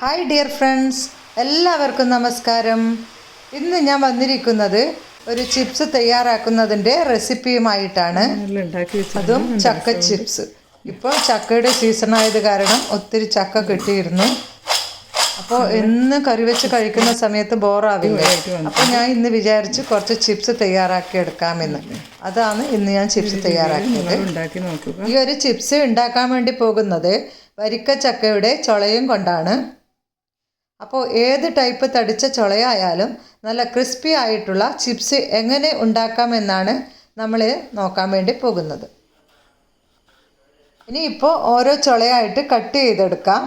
Hi dear friends എല്ലാവർക്കും നമസ്കാരം. ഇന്ന് ഞാൻ വന്നിരിക്കുന്നത് ഒരു ചിപ്സ് തയ്യാറാക്കുന്നതിന്റെ റെസിപ്പിയുമായിട്ടാണ് അതും ചക്ക ചിപ്സ് ഇപ്പോൾ ചക്കയുടെ സീസൺ ആയത് കാരണം ഒത്തിരി ചക്ക കിട്ടിയിരുന്നു. അപ്പോൾ ഇന്ന് കറി വെച്ച് കഴിക്കുന്ന സമയത്ത് ബോറാവില്ല? അപ്പോൾ ഞാൻ ഇന്ന് വിചാരിച്ച് കുറച്ച് ചിപ്സ് തയ്യാറാക്കി എടുക്കാമെന്ന് അതാണ് ഇന്ന് ഞാൻ ചിപ്സ് തയ്യാറാക്കിയത്. ഈ ഒരു ചിപ്സ് ഉണ്ടാക്കാൻ വേണ്ടി പോകുന്നത് വരിക്ക ചക്കയുടെ ചുളയും കൊണ്ടാണ്. അപ്പോൾ ഏത് ടൈപ്പ് തടിച്ച ചുളയായാലും നല്ല ക്രിസ്പി ആയിട്ടുള്ള ചിപ്സ് എങ്ങനെ ഉണ്ടാക്കാമെന്നാണ് നമ്മൾ നോക്കാൻ വേണ്ടി പോകുന്നത്. ഇനി ഇനിയിപ്പോൾ ഓരോ ചുളയായിട്ട് കട്ട് ചെയ്തെടുക്കാം.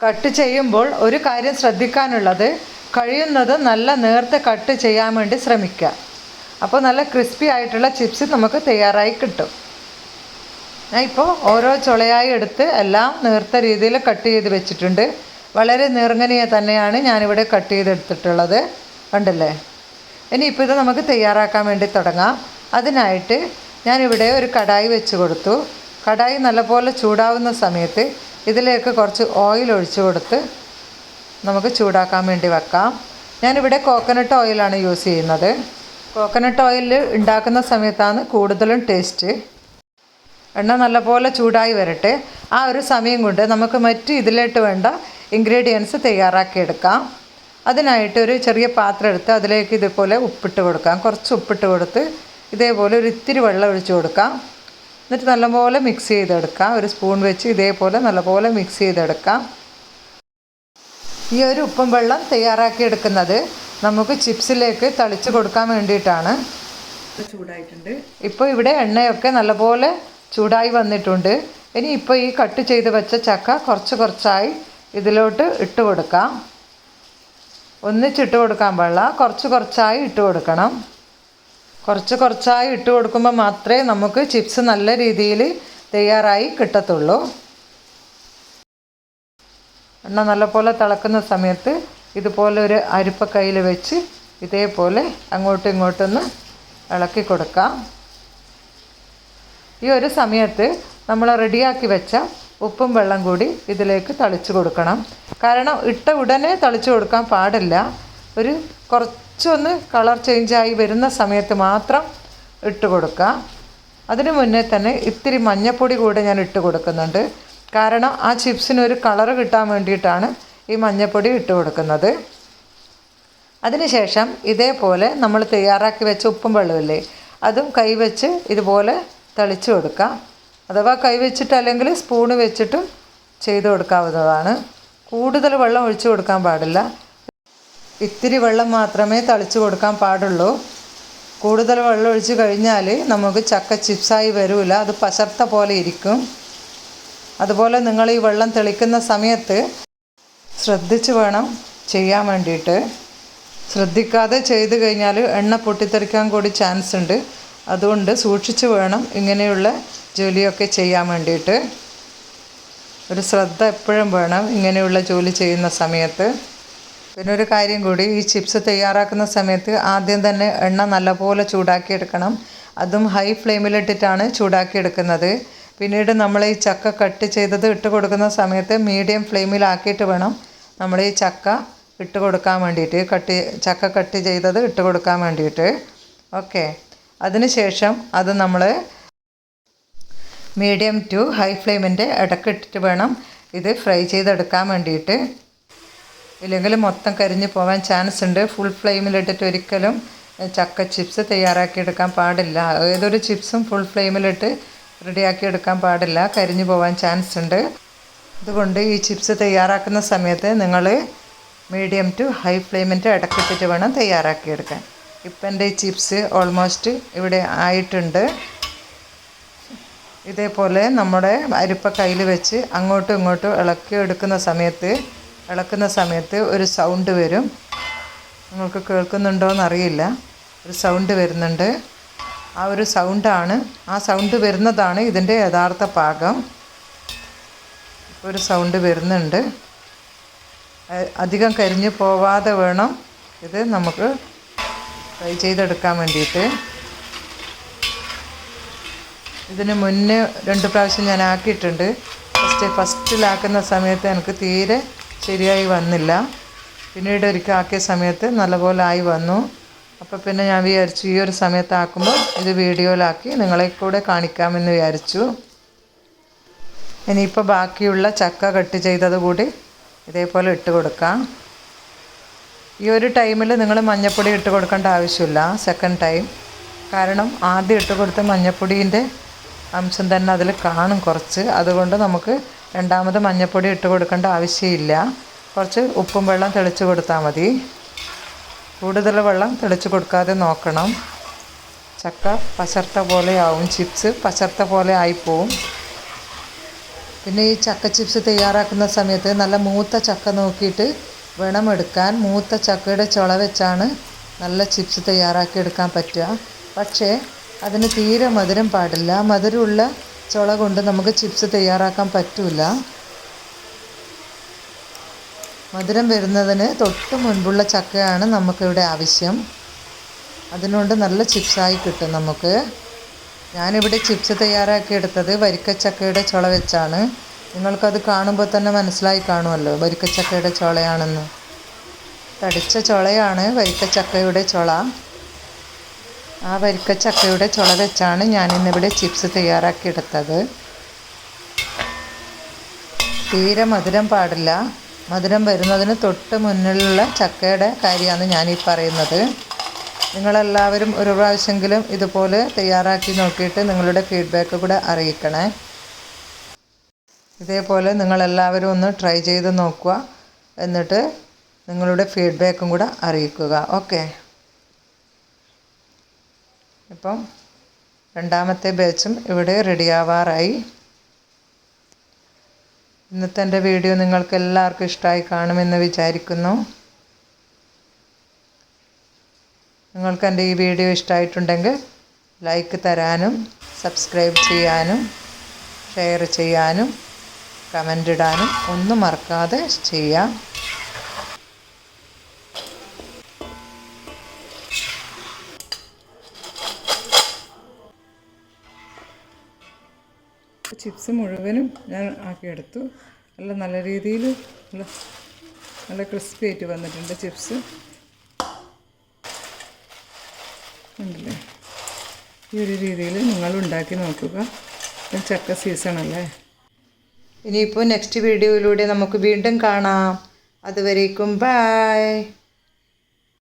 കട്ട് ചെയ്യുമ്പോൾ ഒരു കാര്യം ശ്രദ്ധിക്കാനുള്ളത് കഴിയുന്നത് നല്ല നേർത്ത് കട്ട് ചെയ്യാൻ വേണ്ടി ശ്രമിക്കുക. അപ്പോൾ നല്ല ക്രിസ്പി ആയിട്ടുള്ള ചിപ്സ് നമുക്ക് തയ്യാറായി കിട്ടും. ഞാൻ ഇപ്പോൾ ഓരോ ചുളയായി എടുത്ത് എല്ലാം നേർത്ത രീതിയിൽ കട്ട് ചെയ്ത് വെച്ചിട്ടുണ്ട്. വളരെ നീർങ്ങനിയെ തന്നെയാണ് ഞാനിവിടെ കട്ട് ചെയ്തെടുത്തിട്ടുള്ളത്. കണ്ടില്ലേ? ഇപ്പോൾ ഇത് നമുക്ക് തയ്യാറാക്കാൻ വേണ്ടി തുടങ്ങാം. അതിനായിട്ട് ഞാനിവിടെ ഒരു കടായി വെച്ച് കൊടുത്തു. കടായി നല്ലപോലെ ചൂടാവുന്ന സമയത്ത് ഇതിലേക്ക് കുറച്ച് ഓയിൽ ഒഴിച്ച് കൊടുത്ത് നമുക്ക് ചൂടാക്കാൻ വേണ്ടി വെക്കാം. ഞാനിവിടെ കോക്കനട്ട് ഓയിലാണ് യൂസ് ചെയ്യുന്നത്. കോക്കനട്ട് ഓയിൽ ഉണ്ടാക്കുന്ന സമയത്താണ് കൂടുതലും ടേസ്റ്റ് എണ്ണ നല്ലപോലെ ചൂടായി വരട്ടെ. ആ ഒരു സമയം കൊണ്ട് നമുക്ക് മറ്റ് ഇതിലോട്ട് വേണ്ട ഇൻഗ്രീഡിയൻസ് തയ്യാറാക്കിയെടുക്കാം. അതിനായിട്ട് ഒരു ചെറിയ പാത്രം എടുത്ത് അതിലേക്ക് ഇതുപോലെ ഉപ്പിട്ട് കൊടുക്കാം. കുറച്ച് ഉപ്പിട്ട് കൊടുത്ത് ഇതേപോലെ ഒരു ഇത്തിരി വെള്ളം ഒഴിച്ചു കൊടുക്കാം. എന്നിട്ട് നല്ലപോലെ മിക്സ് ചെയ്തെടുക്കാം. ഒരു സ്പൂൺ വെച്ച് ഇതേപോലെ നല്ലപോലെ മിക്സ് ചെയ്തെടുക്കാം. ഈ ഒരു ഉപ്പും വെള്ളം തയ്യാറാക്കിയെടുക്കുന്നത് നമുക്ക് ചിപ്സിലേക്ക് തളിച്ച് കൊടുക്കാൻ വേണ്ടിയിട്ടാണ്. ചൂടായിട്ടുണ്ട്. ഇപ്പോൾ ഇവിടെ എണ്ണയൊക്കെ നല്ലപോലെ ചൂടായി വന്നിട്ടുണ്ട്. ഇനി ഇപ്പോൾ ഈ കട്ട് ചെയ്ത് വെച്ച ചക്ക കുറച്ച് കുറച്ചായി ഇതിലോട്ട് ഇട്ട് കൊടുക്കാം. ഒന്നിച്ചിട്ട് കൊടുക്കാൻ പാടില്ല. കുറച്ച് കുറച്ചായി ഇട്ട് കൊടുക്കണം. കുറച്ച് കുറച്ചായി ഇട്ട് കൊടുക്കുമ്പോൾ മാത്രമേ നമുക്ക് ചിപ്സ് നല്ല രീതിയിൽ തയ്യാറായി കിട്ടത്തുള്ളൂ. എണ്ണ നല്ലപോലെ തിളക്കുന്ന സമയത്ത് ഇതുപോലെ ഒരു അരിപ്പ കയ്യിൽ വെച്ച് ഇതേപോലെ അങ്ങോട്ടും ഇങ്ങോട്ടൊന്ന് ഇളക്കി കൊടുക്കാം. ഈ ഒരു സമയത്ത് നമ്മൾ റെഡിയാക്കി വെച്ച ഉപ്പും വെള്ളം കൂടി ഇതിലേക്ക് തളിച്ച് കൊടുക്കണം. കാരണം ഇട്ട ഉടനെ തളിച്ച് കൊടുക്കാൻ പാടില്ല. ഒരു കുറച്ചൊന്ന് കളർ ചേഞ്ചായി വരുന്ന സമയത്ത് മാത്രം ഇട്ട് കൊടുക്കുക. അതിന് മുന്നേ തന്നെ ഇത്തിരി മഞ്ഞപ്പൊടി കൂടെ ഞാൻ ഇട്ട് കൊടുക്കുന്നുണ്ട്. കാരണം ആ ചിപ്സിന് ഒരു കളർ കിട്ടാൻ വേണ്ടിയിട്ടാണ് ഈ മഞ്ഞപ്പൊടി ഇട്ട് കൊടുക്കുന്നത്. അതിനുശേഷം ഇതേപോലെ നമ്മൾ തയ്യാറാക്കി വെച്ച ഉപ്പും വെള്ളമില്ലേ അതും കൈവച്ച് ഇതുപോലെ തളിച്ച് കൊടുക്കാം. അഥവാ കൈവച്ചിട്ട് അല്ലെങ്കിൽ സ്പൂണ് വെച്ചിട്ടും ചെയ്ത് കൊടുക്കാവുന്നതാണ്. കൂടുതൽ വെള്ളം ഒഴിച്ചു കൊടുക്കാൻ പാടില്ല. ഇത്തിരി വെള്ളം മാത്രമേ തളിച്ചു കൊടുക്കാൻ പാടുള്ളൂ. കൂടുതൽ വെള്ളം ഒഴിച്ച് കഴിഞ്ഞാൽ നമുക്ക് ചക്ക ചിപ്സായി വരില്ല അത് പശർത്ത പോലെ ഇരിക്കും. അതുപോലെ നിങ്ങൾ ഈ വെള്ളം തെളിക്കുന്ന സമയത്ത് ശ്രദ്ധിച്ച് വേണം ചെയ്യാൻ വേണ്ടിയിട്ട്. ശ്രദ്ധിക്കാതെ ചെയ്ത് കഴിഞ്ഞാൽ എണ്ണ പൊട്ടിത്തെറിക്കാൻ കൂടി ചാൻസ് ഉണ്ട്. അതുകൊണ്ട് സൂക്ഷിച്ചു വേണം ഇങ്ങനെയുള്ള ജോലിയൊക്കെ ചെയ്യാൻ വേണ്ടിയിട്ട്. ഒരു ശ്രദ്ധ എപ്പോഴും വേണം ഇങ്ങനെയുള്ള ജോലി ചെയ്യുന്ന സമയത്ത്. പിന്നെ ഒരു കാര്യം കൂടി ഈ ചിപ്സ് തയ്യാറാക്കുന്ന സമയത്ത് ആദ്യം തന്നെ എണ്ണ നല്ലപോലെ ചൂടാക്കിയെടുക്കണം. അതും ഹൈ ഫ്ലെയിമിലിട്ടിട്ടാണ് ചൂടാക്കിയെടുക്കുന്നത്. പിന്നീട് നമ്മൾ ഈ ചക്ക കട്ട് ചെയ്തത് ഇട്ട് കൊടുക്കുന്ന സമയത്ത് മീഡിയം ഫ്ലെയിമിലാക്കിയിട്ട് വേണം നമ്മൾ ഈ ചക്ക ഇട്ട് കൊടുക്കാൻ വേണ്ടിയിട്ട് കട്ട് ചക്ക കട്ട് ചെയ്തത് ഇട്ട് കൊടുക്കാൻ വേണ്ടിയിട്ട്. ഓക്കെ. അതിനുശേഷം അത് നമ്മൾ മീഡിയം ടു ഹൈ ഫ്ലെയിമിന്റെ ഇടക്കിട്ടിട്ട് വേണം ഇത് ഫ്രൈ ചെയ്തെടുക്കാൻ വേണ്ടിയിട്ട്. ഇല്ലെങ്കിൽ മൊത്തം കരിഞ്ഞ് പോകാൻ ചാൻസ് ഉണ്ട്. ഫുൾ ഫ്ലെയിമിലിട്ടിട്ട് ഒരിക്കലും ചക്ക ചിപ്സ് തയ്യാറാക്കിയെടുക്കാൻ പാടില്ല. ഏതൊരു ചിപ്സും ഫുൾ ഫ്ലെയിമിലിട്ട് റെഡിയാക്കി എടുക്കാൻ പാടില്ല. കരിഞ്ഞു പോകാൻ ചാൻസ് ഉണ്ട്. അതുകൊണ്ട് ഈ ചിപ്സ് തയ്യാറാക്കുന്ന സമയത്ത് നിങ്ങൾ മീഡിയം ടു ഹൈ ഫ്ലെയിമിന്റെ ഇടക്കിട്ടിട്ട് വേണം തയ്യാറാക്കിയെടുക്കാൻ ഇപ്പം എന്റെ ചിപ്സ് ഓൾമോസ്റ്റ് ഇവിടെ ആയിട്ടുണ്ട്. ഇതേപോലെ നമ്മുടെ അരിപ്പ കയ്യിൽ വെച്ച് അങ്ങോട്ടും ഇങ്ങോട്ടും ഇളക്കി എടുക്കുന്ന സമയത്ത് ഇളക്കുന്ന സമയത്ത് ഒരു സൗണ്ട് വരും. നിങ്ങൾക്ക് കേൾക്കുന്നുണ്ടോ എന്നറിയില്ല ഒരു സൗണ്ട് വരുന്നുണ്ട്. ആ ഒരു സൗണ്ടാണ് ആ സൗണ്ട് വരുന്നതാണ് ഇതിന്റെ യഥാർത്ഥ പാകം. ഒരു സൗണ്ട് വരുന്നുണ്ട്. അധികം കരിഞ്ഞു പോവാതെ വേണം ഇത് നമുക്ക് ഫ്രൈ ചെയ്തെടുക്കാൻ വേണ്ടിയിട്ട്. ഇതിന് മുന്നേ രണ്ട് പ്രാവശ്യം ഞാൻ ആക്കിയിട്ടുണ്ട്. ഫസ്റ്റ് ഫസ്റ്റിലാക്കുന്ന സമയത്ത് എനിക്ക് തീരെ ശരിയായി വന്നില്ല. പിന്നീട് ഒരിക്കൽ ആക്കിയ സമയത്ത് നല്ലപോലെ ആയി വന്നു. അപ്പോൾ പിന്നെ ഞാൻ വിചാരിച്ചു ഈ ഒരു സമയത്ത് ആക്കുമ്പോൾ ഇത് വീഡിയോയിലാക്കി നിങ്ങളെ കൂടെ കാണിക്കാമെന്ന് വിചാരിച്ചു. ഇനിയിപ്പോൾ ബാക്കിയുള്ള ചക്ക കട്ട് ചെയ്തത് കൂടി ഇതേപോലെ ഇട്ട് കൊടുക്കാം. ഈ ഒരു ടൈമിൽ നിങ്ങൾ മഞ്ഞപ്പൊടി ഇട്ട് കൊടുക്കേണ്ട ആവശ്യമില്ല സെക്കൻഡ് ടൈം കാരണം ആദ്യം ഇട്ട് കൊടുത്ത മഞ്ഞൾപ്പൊടീന്റെ അംശം തന്നെ അതിൽ കാണും കുറച്ച്. അതുകൊണ്ട് നമുക്ക് രണ്ടാമത് മഞ്ഞപ്പൊടി ഇട്ട് കൊടുക്കേണ്ട ആവശ്യമില്ല. കുറച്ച് ഉപ്പും വെള്ളം തെളിച്ച് കൊടുത്താൽ മതി. കൂടുതൽ വെള്ളം തെളിച്ച് കൊടുക്കാതെ നോക്കണം. ചക്ക പശർത്ത പോലെ ആവും ചിപ്സ് പശർത്ത പോലെ ആയിപ്പോവും പിന്നെ ഈ ചക്ക ചിപ്സ് തയ്യാറാക്കുന്ന സമയത്ത് നല്ല മൂത്ത ചക്ക നോക്കിയിട്ട് വേണം എടുക്കാൻ മൂത്ത ചക്കയുടെ ചുള വെച്ചാണ് നല്ല ചിപ്സ് തയ്യാറാക്കി എടുക്കാൻ പറ്റുക. പക്ഷേ അതിന് തീരെ മധുരം പാടില്ല. മധുരമുള്ള ചുള കൊണ്ട് നമുക്ക് ചിപ്സ് തയ്യാറാക്കാൻ പറ്റില്ല മധുരം വരുന്നതിന് തൊട്ട് മുൻപുള്ള ചക്കയാണ് നമുക്കിവിടെ ആവശ്യം. അതിനുകൊണ്ട് നല്ല ചിപ്സായി കിട്ടും നമുക്ക്. ഞാനിവിടെ ചിപ്സ് തയ്യാറാക്കി എടുത്തത് വരിക്കച്ചക്കയുടെ ചുള വെച്ചാണ്. നിങ്ങൾക്കത് കാണുമ്പോൾ തന്നെ മനസ്സിലായി കാണുമല്ലോ. വരിക്കച്ചക്കയുടെ ചുളയാണെന്ന്. തടിച്ച ചുളയാണ് വരിക്കച്ചക്കയുടെ ചുള. ആ വരിക്കച്ചക്കയുടെ ചുള വെച്ചാണ് ഞാൻ ഇന്നിവിടെ ചിപ്സ് തയ്യാറാക്കി എടുത്തത് തീരെ മധുരം പാടില്ല. മധുരം വരുന്നതിന് തൊട്ട് മുന്നിലുള്ള ചക്കയുടെ കാര്യമാണ് ഞാനീ പറയുന്നത്. നിങ്ങളെല്ലാവരും ഒരു പ്രാവശ്യമെങ്കിലും ഇതുപോലെ തയ്യാറാക്കി നോക്കിയിട്ട് നിങ്ങളുടെ ഫീഡ്ബാക്ക് കൂടെ അറിയിക്കണേ. ഇതേപോലെ നിങ്ങളെല്ലാവരും ഒന്ന് ട്രൈ ചെയ്ത് നോക്കുക. എന്നിട്ട് നിങ്ങളുടെ ഫീഡ്ബാക്കും കൂടെ അറിയിക്കുക. ഓക്കെ ഇപ്പം രണ്ടാമത്തെ ബാച്ചും ഇവിടെ റെഡിയാവാറായി ഇന്നത്തെ എന്റെ വീഡിയോ നിങ്ങൾക്ക് എല്ലാവർക്കും ഇഷ്ടമായി കാണുമെന്ന് വിചാരിക്കുന്നു. നിങ്ങൾക്ക് എന്റെ ഈ വീഡിയോ ഇഷ്ടമായിട്ടുണ്ടെങ്കിൽ ലൈക്ക് തരാനും സബ്സ്ക്രൈബ് ചെയ്യാനും ഷെയർ ചെയ്യാനും കമന്റ് ഇടാനും ഒന്നും മറക്കാതെ ചെയ്യാം. ചിപ്സ് മുഴുവനും ഞാൻ ആക്കിയെടുത്തു. നല്ല നല്ല രീതിയിൽ നല്ല ക്രിസ്പി ആയിട്ട് വന്നിട്ടുണ്ട് ചിപ്സ്. ഉണ്ടല്ലേ ഈ ഒരു രീതിയിൽ നിങ്ങൾ ഉണ്ടാക്കി നോക്കുക. ചക്ക സീസണല്ലേ ഇനിയിപ്പോൾ നെക്സ്റ്റ് വീഡിയോയിലൂടെ നമുക്ക് വീണ്ടും കാണാം. അതുവരേക്കും ബായ്